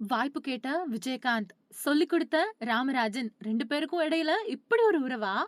வாய்ப்பு கேட்ட விஜயகாந்த், சொல்லிக் கொடுத்த ராமராஜன் ரெண்டு பேருக்கும் இடையில இப்படி ஒரு உறவா?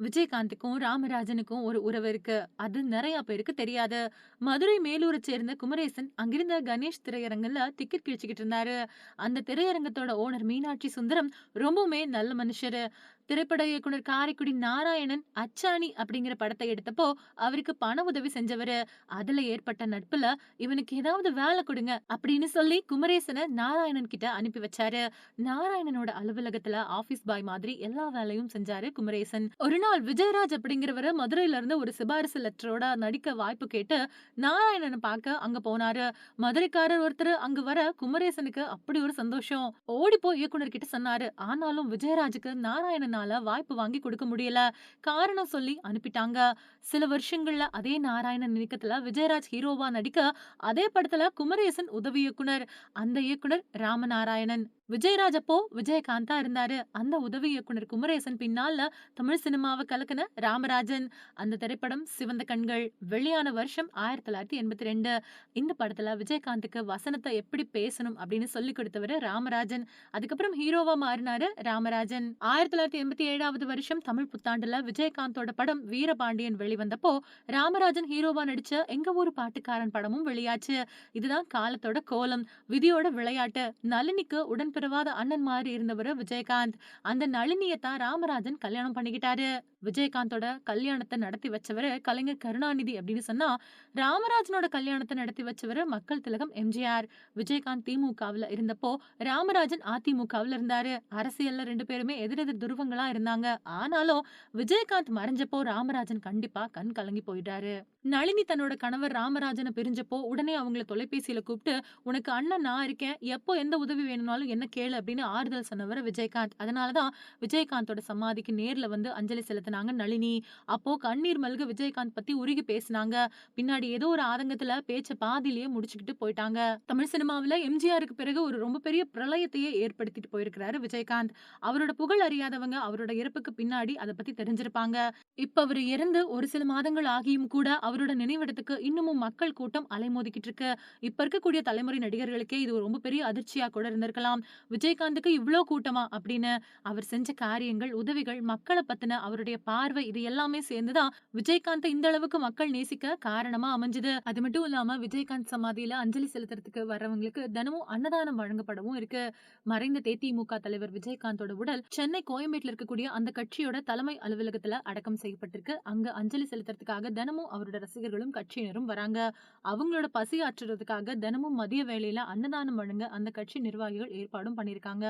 விஜயகாந்துக்கும், ராமராஜனுக்கும் ஒரு உறவு இருக்கு. அது நிறைய பேருக்கு தெரியாது. மதுரை மேலூரை சேர்ந்த குமரேசன் அங்கிருந்த கணேஷ் திரையரங்குல டிக்கெட் கிழிச்சுக்கிட்டு இருந்தாரு. அந்த திரையரங்கத்தோட ஓனர் மீனாட்சி சுந்தரம் ரொம்பவுமே நல்ல மனுஷரு. திரைப்பட இயக்குனர் காரைக்குடி நாராயணன் அச்சாணி அப்படிங்கிற படத்தை எடுத்தப்போ, அவருக்கு பண உதவி செஞ்சவரு. அதுல ஏற்பட்ட நட்புல, இவனுக்கு ஏதாவது வேலை கொடுங்க அப்படின்னு சொல்லி குமரேசன நாராயணன் கிட்ட அனுப்பி வச்சாரு. நாராயணனோட அலுவலகத்துல ஆபீஸ் பாய் மாதிரி எல்லா வேலையும் செஞ்சாரு குமரேசன். ஒரு நாள் விஜயராஜ் அப்படிங்கிறவர் மதுரையில இருந்து ஒரு சிபாரிசு லெட்டரோட நடிக்க வாய்ப்பு கேட்டு நாராயணன் பாக்க அங்க போனாரு. மதுரைக்காரர் ஒருத்தர் அங்க வர குமரேசனுக்கு அப்படி ஒரு சந்தோஷம். ஓடிப்போ இயக்குனர் கிட்ட சொன்னாரு. ஆனாலும் விஜயராஜுக்கு நாராயணனால வாய்ப்பு வாங்கி கொடுக்க முடியல. காரணம் சொல்லி அனுப்பிட்டாங்க. சில வருஷங்கள்ல அதே நாராயணன் இயக்கத்துல விஜயராஜ் ஹீரோவா நடிக்க, அதே படத்துல குமரேசன் உதவி இயக்குனர். அந்த இயக்குனர் ராமநாராயணன். விஜயராஜ் அப்போ விஜயகாந்தா இருந்தாரு. அந்த உதவி இயக்குனர் குமரேசன் பின்னால தமிழ் சினிமாவை கலக்கின ராமராஜன். அந்த திரைப்படம் சிவந்த கண்கள். வெளியான வருஷம் 1982. இந்த படத்துல விஜயகாந்துக்கு வசனத்தை எப்படி பேசணும் அப்படின்னு சொல்லிக் கொடுத்தவர் ராமராஜன். அதுக்கப்புறம் ஹீரோவா மாறினாரு ராமராஜன். 1987வது வருஷம் தமிழ் புத்தாண்டுல விஜயகாந்தோட படம் வீரபாண்டியன் வெளிவந்தப்போ, ராமராஜன் ஹீரோவா நடிச்ச எங்க ஊர் பாட்டுக்காரன் படமும் வெளியாச்சு. இதுதான் காலத்தோட கோலம். விதியோட விளையாட்டு. நளினிக்கு உடன்பிறவாத அண்ணன் மாதிரி இருந்தவரு விஜயகாந்த். அந்த நளினியை தான் ராமராஜன் கல்யாணம் பண்ணிக்கிட்டாரு. விஜயகாந்தோட கல்யாணத்தை நடத்தி வச்சவரு கலைஞர் கருணாநிதி அப்படின்னு சொன்னா, ராமராஜனோட கல்யாணத்தை நடத்தி வச்சவரு மக்கள் திலகம் எம்ஜிஆர். விஜயகாந்த் திமுகவுல இருந்தப்போ, ராமராஜன் அதிமுகவுல இருந்தாரு. அரசியல்ல ரெண்டு பேருமே எதிரெதிர் துருவங்களா இருந்தாங்க. ஆனாலும் விஜயகாந்த் மறைஞ்சப்போ ராமராஜன் கண்டிப்பா கண் கலங்கி போயிட்டாரு. நளினி தன்னோட கணவர் ராமராஜனை பிரிஞ்சப்போ, உடனே அவங்கள தொலைபேசியில கூப்பிட்டு, "உனக்கு அண்ணன் நான் இருக்கேன். எப்போ எந்த உதவி வேணும்னாலும் என்ன கேளு" அப்படின்னு ஆறுதல் சொன்னவர் விஜயகாந்த். அதனாலதான் விஜயகாந்தோட சமாதிக்கு நேர்ல வந்து அஞ்சலி செலுத்தினாங்க நளினி. அப்போ கண்ணீர் மல்க விஜயகாந்த் பத்தி உருகி பேசுனாங்க. பின்னாடி ஏதோ ஒரு ஆதங்கத்துல பேச்ச பாதியிலேயே முடிச்சுக்கிட்டு போயிட்டாங்க. தமிழ் சினிமாவுல எம்ஜிஆருக்கு பிறகு ஒரு ரொம்ப பெரிய பிரளயத்தையே ஏற்படுத்திட்டு போயிருக்கிறாரு விஜயகாந்த். அவரோட புகழ் அறியாதவங்க அவரோட இறப்புக்கு பின்னாடி அத பத்தி தெரிஞ்சிருப்பாங்க. இப்ப அவரு இறந்து ஒரு சில மாதங்கள் ஆகியும் கூட, அவரோட நினைவிடத்துக்கு இன்னமும் மக்கள் கூட்டம் அலைமோதிக்கிட்டு இருக்கு. இப்ப இருக்கக்கூடிய தலைமுறை நடிகர்களுக்கே இது ரொம்ப பெரிய அதிர்ச்சியா கூட இருந்திருக்கலாம். விஜயகாந்துக்கு இவ்ளோ கூட்டமா அப்படின்னு. அவர் செஞ்ச காரியங்கள், உதவிகள், மக்களை பத்தின அவருடைய பார்வை இது எல்லாமே சேர்ந்து தான் இந்த அளவுக்கு மக்கள் நேசிக்க காரணமா அமைஞ்சது. அது மட்டும் இல்லாம விஜயகாந்த் சமாதியில அஞ்சலி செலுத்துறதுக்கு வர்றவங்களுக்கு தினமும் அன்னதானம் வழங்கப்படவும் இருக்கு. மறைந்த தேதிமுக தலைவர் விஜயகாந்தோட உடல் சென்னை கோயம்பேட்டில் இருக்கக்கூடிய அந்த கட்சியோட தலைமை அலுவலகத்துல அடக்கம் செய்யப்பட்டிருக்கு. அங்க அஞ்சலி செலுத்துறதுக்காக தினமும் அவரோட ரசிகர்களும், கட்சியினரும் வராங்க. அவங்களோட பசி ஆற்றுறதுக்காக தினமும் மதிய வேளையில அன்னதானம் வழங்க அந்த கட்சி நிர்வாகிகள் ஏற்பாடும் பண்ணியிருக்காங்க.